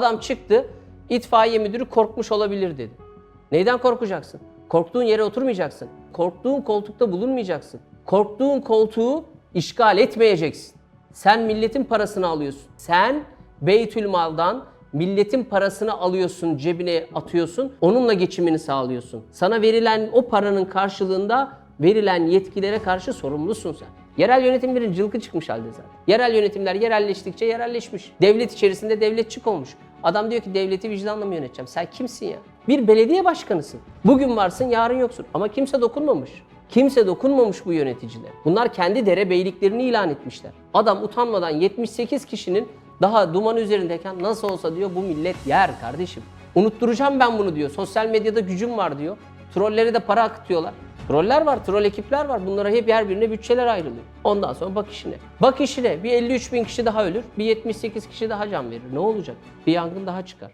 Adam çıktı, itfaiye müdürü korkmuş olabilir dedi. Neyden korkacaksın? Korktuğun yere oturmayacaksın. Korktuğun koltukta bulunmayacaksın. Korktuğun koltuğu işgal etmeyeceksin. Sen milletin parasını alıyorsun. Sen Beytülmal'dan milletin parasını alıyorsun, cebine atıyorsun. Onunla geçimini sağlıyorsun. Sana verilen o paranın karşılığında verilen yetkilere karşı sorumlusun sen. Yerel yönetimlerin cılkı çıkmış halde zaten. Yerel yönetimler yerelleştikçe yerelleşmiş. Devlet içerisinde devletçik olmuş. Adam diyor ki devleti vicdanla mı yöneteceğim? Sen kimsin ya? Bir belediye başkanısın. Bugün varsın yarın yoksun. Ama kimse dokunmamış. Kimse dokunmamış bu yöneticiler. Bunlar kendi derebeyliklerini ilan etmişler. Adam utanmadan 78 kişinin daha duman üzerindeyken nasıl olsa diyor bu millet yer kardeşim. Unutturacağım ben bunu diyor. Sosyal medyada gücüm var diyor. Trollere de para akıtıyorlar. Troller var, troll ekipler var. Bunlara hep her birine bütçeler ayrılıyor. Ondan sonra bak işine. Bak işine bir 53 bin kişi daha ölür, bir 78 kişi daha can verir. Ne olacak? Bir yangın daha çıkar.